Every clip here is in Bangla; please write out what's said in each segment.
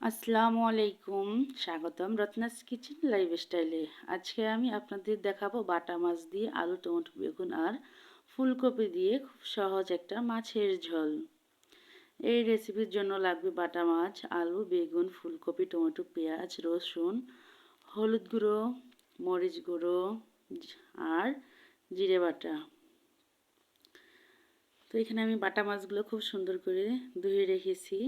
আসসালামু আলাইকুম। স্বাগতম রত্নাস কিচেন লাইফ স্টাইলে আজকে আমি আপনাদের দেখাবো বাটা মাছ দিয়ে আলু, টমেটো, বেগুন আর ফুলকপি দিয়ে খুব সহজ একটা মাছের ঝোল। এই রেসিপির জন্য লাগবে বাটা মাছ, আলু, বেগুন, ফুলকপি, টমেটো, পেঁয়াজ, রসুন, হলুদ গুঁড়ো, মরিচ গুঁড়ো আর জিরে বাটা। তো এখানে আমি বাটা মাছগুলো খুব সুন্দর করে ধুয়ে রেখেছি।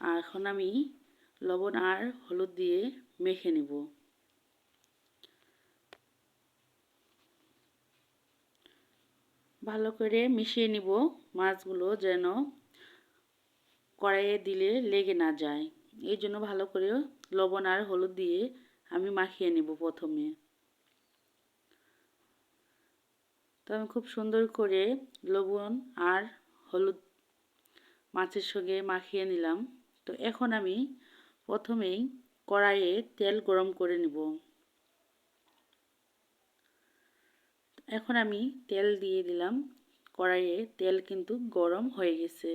আর এখন আমি লবণ আর হলুদ দিয়ে মেখে নেব। ভালো করে মিশিয়ে নিব, মাছগুলো যেন কড়াইয়ে দিলে লেগে না যায়। এই জন্য ভালো করে লবণ আর হলুদ দিয়ে আমি মাখিয়ে নেব প্রথমে। তো আমি খুব সুন্দর করে লবণ আর হলুদ মাছের সঙ্গে মাখিয়ে নিলাম। তো এখন আমি প্রথমেই কড়াইয়ে তেল গরম করে নেব। এখন আমি তেল দিয়ে দিলাম। কড়াইয়ে তেল কিন্তু গরম হয়ে গেছে।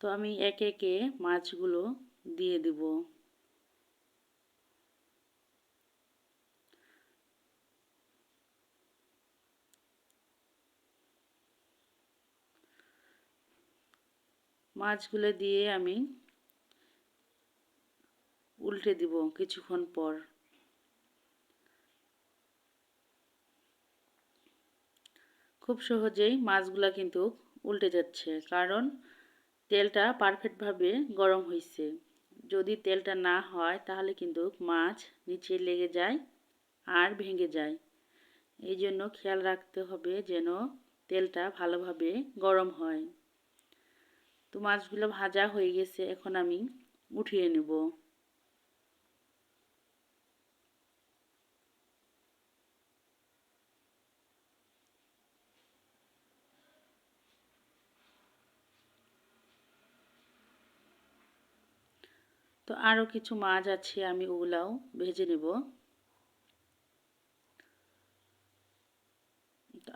তো আমি একে একে মাছগুলো দিয়ে দেব। মাছগুলো দিয়ে আমি উল্টে দিব কিছুক্ষণ পর। খুব সহজেই মাছগুলা কিন্তু উল্টে যাচ্ছে, কারণ তেলটা পারফেক্টভাবে গরম হয়েছে যদি তেলটা না হয়, তাহলে কিন্তু মাছ নিচে লেগে যায় আর ভেঙে যায়। এই জন্য খেয়াল রাখতে হবে যেন তেলটা ভালোভাবে গরম হয়। তো মাছগুলো ভাজা হয়ে গেছে, এখন আমি উঠিয়ে নেব। তো আরও কিছু মাছ আছে, আমি ওগুলাও ভেজে নেব।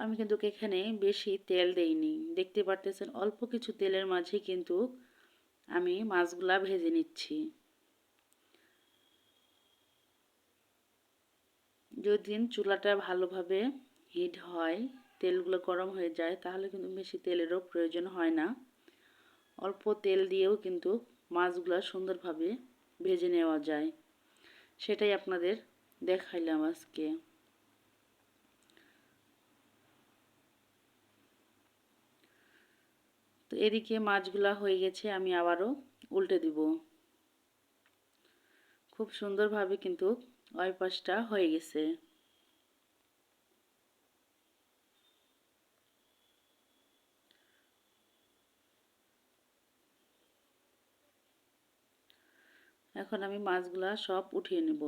আমি কিন্তু এখানে বেশি তেল দেইনি। দেখতে পারতেছেন, অল্প কিছু তেলের মাঝে কিন্তু আমি মাছগুলা ভেজে নিচ্ছি। যদি চুলাটা ভালোভাবে হিট হয়, তেলগুলো গরম হয়ে যায়, তাহলে কিন্তু বেশি তেলেরও প্রয়োজন হয় না। অল্প তেল দিয়েও কিন্তু মাছগুলো সুন্দরভাবে ভেজে নেওয়া যায়। সেটাই আপনাদের দেখাইলাম আজকে। তো এদিকে মাছগুলা হয়ে গেছে, আমি আবারও উল্টে দিব। খুব সুন্দরভাবে কিন্তু ওই পাশটা হয়ে গেছে। এখন আমি মাছগুলা সব উঠিয়ে নেব।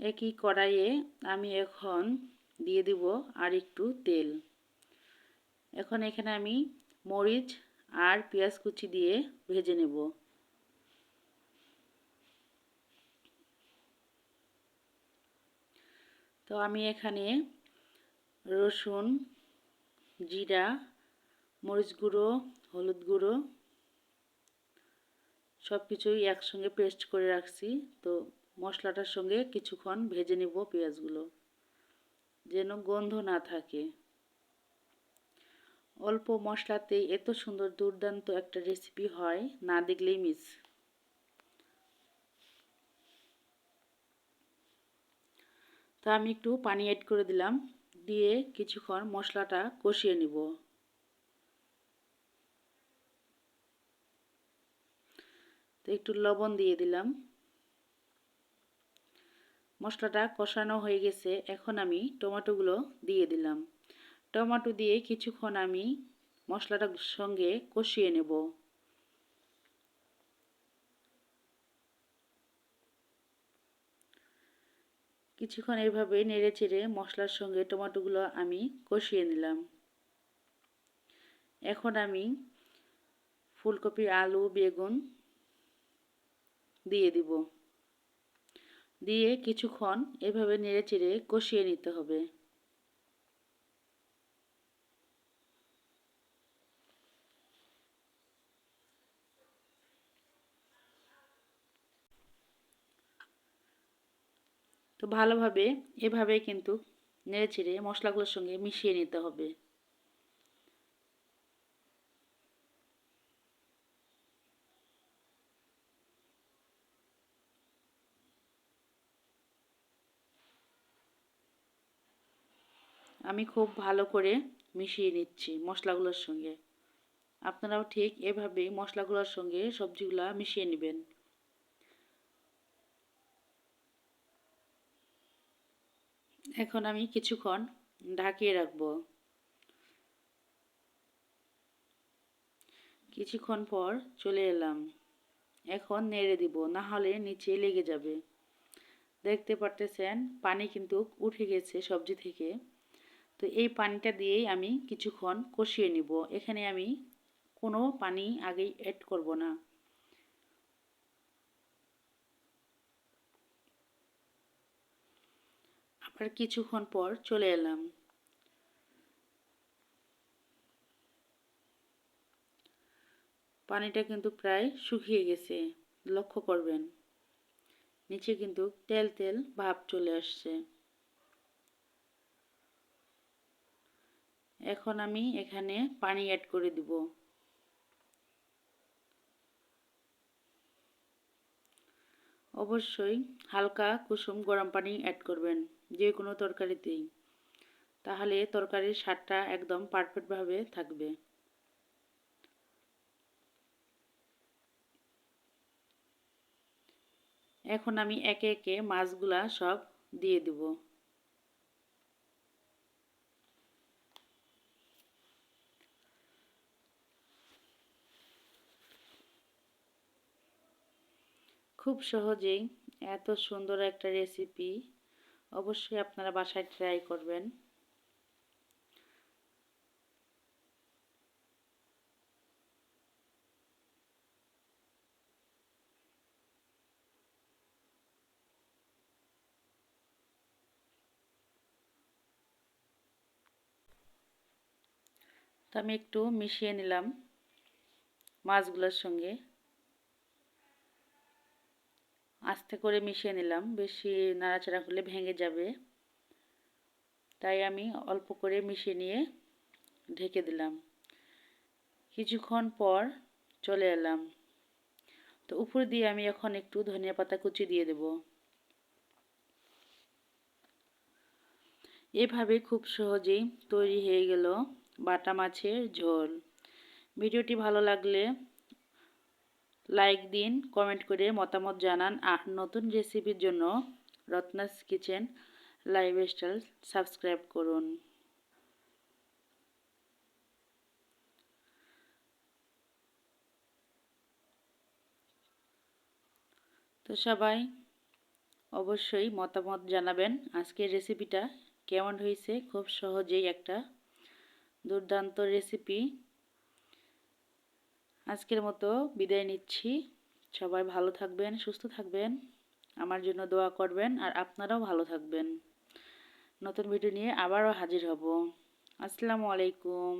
একই কড়াইয়ে আমি এখন দিয়ে দিব আর একটু তেল। এখন এখানে আমি মরিচ আর পেঁয়াজ কুচি দিয়ে ভেজে নেব। তো আমি এখানে রসুন, জিরা, মরিচ গুঁড়ো, হলুদ গুঁড়ো সব কিছুই একসঙ্গে পেস্ট করে রাখছি। তো মশলাটার সঙ্গে কিছুক্ষণ ভেজে নেব পেঁয়াজগুলো, যেন গন্ধ না থাকে। অল্প মশলাতেই এত সুন্দর দুর্দান্ত একটা রেসিপি হয়, না দেখলেই মিস তা আমি একটু পানি অ্যাড করে দিলাম, দিয়ে কিছুক্ষণ মশলাটা কষিয়ে নিব। তো একটু লবণ দিয়ে দিলাম। মশলাটা কষানো হয়ে গেছে, এখন আমি টমেটোগুলো দিয়ে দিলাম। টমেটো দিয়ে কিছুক্ষণ আমি মশলাটার সঙ্গে কষিয়ে নেব। কিছুক্ষণ এভাবে নেড়ে চেড়ে মশলার সঙ্গে টমেটোগুলো আমি কষিয়ে নিলাম। এখন আমি ফুলকপি, আলু, বেগুন দিয়ে দিব। দিয়ে কিছুক্ষণ এভাবে নেড়ে চেড়ে কষিয়ে নিতে হবে। তো ভালোভাবে এভাবে কিন্তু নেড়ে চেড়ে মশলাগুলোর সঙ্গে মিশিয়ে নিতে হবে। আমি খুব ভালো করে মিশিয়ে নিচ্ছি মশলাগুলোর সঙ্গে। আপনারাও ঠিক এভাবেই মশলাগুলোর সঙ্গে সবজিগুলো মিশিয়ে নেবেন। এখন আমি কিছুক্ষণ ঢাকিয়ে রাখব। কিছুক্ষণ পর চলে এলাম। এখন নেড়ে দিব, না হলে নিচে লেগে যাবে। দেখতে পারতেছেন, পানি কিন্তু উঠে গেছে সবজি থেকে। তো এই পানিটা দিয়েই আমি কিছুক্ষণ কষিয়ে নিব। এখানে আমি কোনো পানি আগেই অ্যাড করব না। আবার কিছুক্ষণ পর চলে এলাম। পানিটা কিন্তু প্রায় শুকিয়ে গেছে, লক্ষ্য করবেন। নিচে কিন্তু তেল তেল ভাব চলে আসছে। এখন আমি এখানে পানি অ্যাড করে দিব। অবশ্যই হালকা কুসুম গরম পানি অ্যাড করবেন, যে কোনো তরকারিতেই। তাহলে তরকারির স্বাদটা একদম পারফেক্টভাবে থাকবে। এখন আমি একে একে মাছগুলা সব দিয়ে দেব। খুব সহজেই এত সুন্দর একটা রেসিপি অবশ্যই আপনারা বাসায় ট্রাই করবেন। তো আমি একটু মিশিয়ে নিলাম মাছগুলোর সঙ্গে। আস্তে করে মিশিয়ে নিলাম। বেশি নাড়াচাড়া করলে ভেঙে যাবে। তাই আমি অল্প করে মিশিয়ে নিয়ে ঢেকে দিলাম। কিছুক্ষণ পর চলে এলাম। তো উপর দিয়ে আমি এখন একটু ধনিয়া পাতা কুচি দিয়ে দেব। এভাবে খুব সহজেই তৈরি হয়ে গেল বাটা মাছের ঝোল। ভিডিওটি ভালো লাগলে লাইক দিন কমেন্ট করে মতামত জানান। আর নতুন রেসিপির জন্য Ratna's kitchen live style subscribe করুন। তো সবাই অবশ্যই মতামত জানাবেন আজকের রেসিপিটা কেমন হয়েছে? খুব সহজেই একটা দুর্দান্ত রেসিপি আজকের মতো বিদায় নিচ্ছি। সবাই ভালো থাকবেন, সুস্থ থাকবেন। আমার জন্য দোয়া করবেন আর আপনারাও ভালো থাকবেন। নতুন ভিডিও নিয়ে আবারও হাজির হব। আসসালামু আলাইকুম।